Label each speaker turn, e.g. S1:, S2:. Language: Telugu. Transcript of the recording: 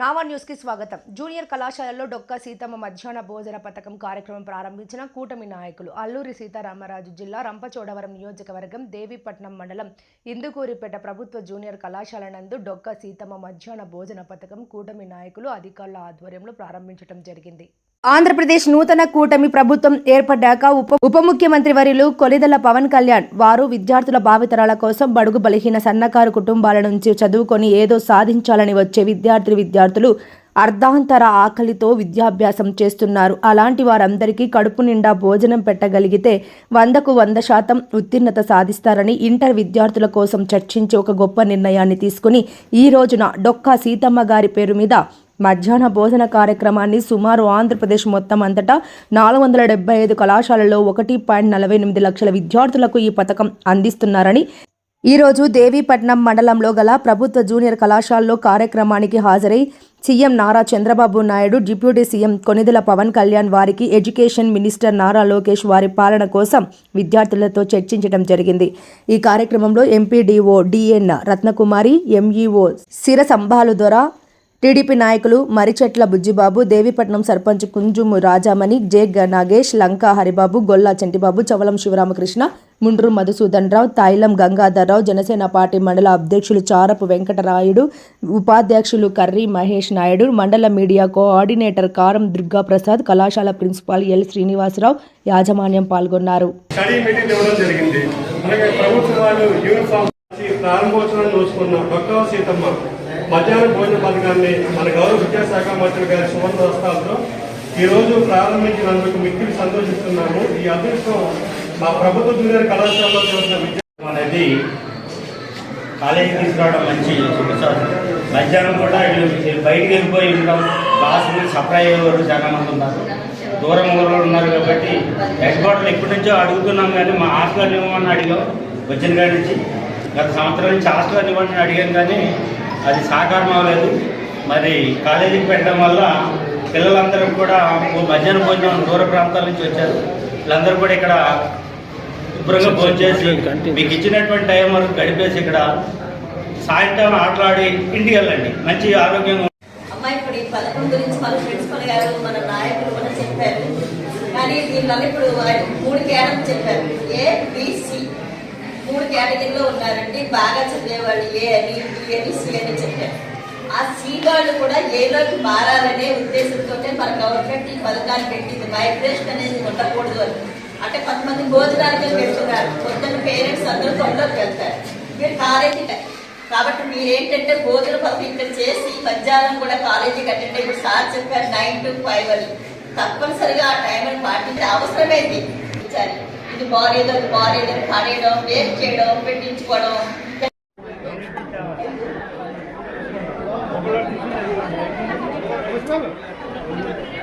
S1: నావా న్యూస్కి స్వాగతం. జూనియర్ కళాశాలలో డొక్కా సీతమ్మ మధ్యాహ్న భోజన పథకం కార్యక్రమం ప్రారంభించిన కూటమి నాయకులు అల్లూరి సీతారామరాజు జిల్లా రంపచోడవరం నియోజకవర్గం దేవీపట్నం మండలం ఇందుకూరిపేట ప్రభుత్వ జూనియర్ కళాశాల నందు డొక్క సీతమ్మ మధ్యాహ్న భోజన పథకం కూటమి నాయకులు అధికారుల ఆధ్వర్యంలో ప్రారంభించడం జరిగింది. ఆంధ్రప్రదేశ్ నూతన కూటమి ప్రభుత్వం ఏర్పడ్డాక ఉప ఉప ముఖ్యమంత్రి వర్యులు కొలిదల పవన్ కళ్యాణ్ వారు విద్యార్థుల భావితరాల కోసం బడుగు బలహీన సన్నకారు కుటుంబాల నుంచి చదువుకొని ఏదో సాధించాలని వచ్చే విద్యార్థి విద్యార్థులు అర్ధాంతర ఆకలితో విద్యాభ్యాసం చేస్తున్నారు. అలాంటి వారందరికీ కడుపు నిండా భోజనం పెట్టగలిగితే వందకు వంద శాతం ఉత్తీర్ణత సాధిస్తారని ఇంటర్ విద్యార్థుల కోసం చర్చించి ఒక గొప్ప నిర్ణయాన్ని తీసుకుని ఈ రోజున డొక్కా సీతమ్మ గారి పేరు మీద మధ్యాహ్న భోజన కార్యక్రమాన్ని సుమారు ఆంధ్రప్రదేశ్ మొత్తం అంతటా నాలుగు వందల డెబ్బై ఐదు కళాశాలల్లో ఒకటి పాయింట్ నలభై ఎనిమిది లక్షల విద్యార్థులకు ఈ పథకం అందిస్తున్నారని. ఈరోజు దేవీపట్నం మండలంలో గల ప్రభుత్వ జూనియర్ కళాశాలలో కార్యక్రమానికి హాజరై CM Nara Chandrababu Naidu deputy CM Konidela Pawan Kalyan వారికి ఎడ్యుకేషన్ మినిస్టర్ నారా లోకేష్ వారి పాలన కోసం విద్యార్థులతో చర్చించడం జరిగింది. ఈ కార్యక్రమంలో ఎంపీడీఓ డిఎన్ రత్నకుమారి ఎంఈఓ సిర సంభాలు దొర టీడీపీ నాయకులు మరిచెట్ల బుజ్జిబాబు దేవిపట్నం సర్పంచ్ కుంజుము రాజామణి జే గ నాగేష్ లంకా హరిబాబు గొల్లా చంటిబాబు చవలం శివరామకృష్ణ ముండ్రు మధుసూదన్ రావు తైలం గంగాధర్రావు జనసేన పార్టీ మండల అధ్యక్షులు చారపు వెంకటరాయుడు ఉపాధ్యక్షులు కర్రీ మహేష్ నాయుడు మండల మీడియా కోఆర్డినేటర్ కారం దుర్గాప్రసాద్ కళాశాల ప్రిన్సిపాల్ ఎల్ శ్రీనివాసరావు యాజమాన్యం పాల్గొన్నారు.
S2: ప్రారంభోత్సవం చూసుకున్న భక్తవ సీతమ్మ మధ్యాహ్న భోజన పథకాన్ని మన గౌరవ విద్యాశాఖ మంత్రి గారి సువర్ణ హస్తాలతో ఈరోజు ప్రారంభించినందుకు మిక్కిలి సంతోషిస్తున్నాము. ఈ అదృష్టం మా ప్రభుత్వ జూనియర్ కళాశాలలో చదువుతున్న విద్యార్థులు
S3: అనేది కాలేజీ తీసుకురావడం మంచి మధ్యాహ్నం కూడా వీళ్ళు బయటికి వెళ్ళిపోయి ఉంటాం. క్లాసులు సప్లై అయ్యేవారు చాలా మంది ఉన్నారు. దూరం ఊళ్ళో ఉన్నారు కాబట్టి హెడ్ క్వార్టర్లు ఎప్పటి నుంచో అడుగుతున్నాం కానీ మా హాస్టల్ ఇవ్వమని అడిగాం. వచ్చిన కాడి నుంచి గత సంవత్సరం నుంచి హాస్టల్ ఇవ్వమని అడిగాం కానీ అది సాకారం అవ్వలేదు. మరి కాలేజీకి పెట్టడం వల్ల పిల్లలందరూ కూడా మధ్యాహ్నం భోజనం దూర ప్రాంతాల నుంచి వచ్చారు. వీళ్ళందరూ కూడా ఇక్కడ శుభ్రంగా భోజనం చేసి మీకు ఇచ్చినటువంటి టైం వరకు గడిపేసి ఇక్కడ సాయంత్రం ఆటలాడి ఇంటికి వెళ్ళండి. మంచి ఆరోగ్యంగా
S4: అమ్మాయి ఇప్పుడు ఈ పథకం గురించి మన ప్రిన్సిపల్ గారు మన నాయకులు కూడా చెప్పారు. కానీ దీనివల్ల ఇప్పుడు మూడు చెప్పారు. ఏ బిసి మూడు కేటగిరీలో ఉన్నారండి. బాగా చదివేవాళ్ళు ఏ అని బి అని సి అని చెప్పారు. ఆ సి వాళ్ళు కూడా ఏలోకి మారాలనే ఉద్దేశంతో మన గవర్నమెంట్ ఈ పథకాన్ని పెట్టింది. వైబ్రేషన్ అనేది ఉండకూడదు అని. అంటే కొంతమంది భోజనాలకి పెడుతున్నారు. పొద్దున్న పేరెంట్స్ అందరూ తొందరకి వెళ్తారు. మీరు కాలేజీ కాబట్టి మీరేంటంటే భోజన పథకం ఇక్కడ చేసి మధ్యాహ్నం కూడా కాలేజీకి అటెండ్ అయ్యి సార్ చెప్పారు నైన్ టు ఫైవ్ అని. తప్పనిసరిగా ఆ టైంని పాటించే అవసరమైంది. ఇచ్చారు ఇది బాగాలేదు అది బాగాలేదు అని పడేయడం వేస్ట్ చేయడం పెట్టించుకోవడం Thank you.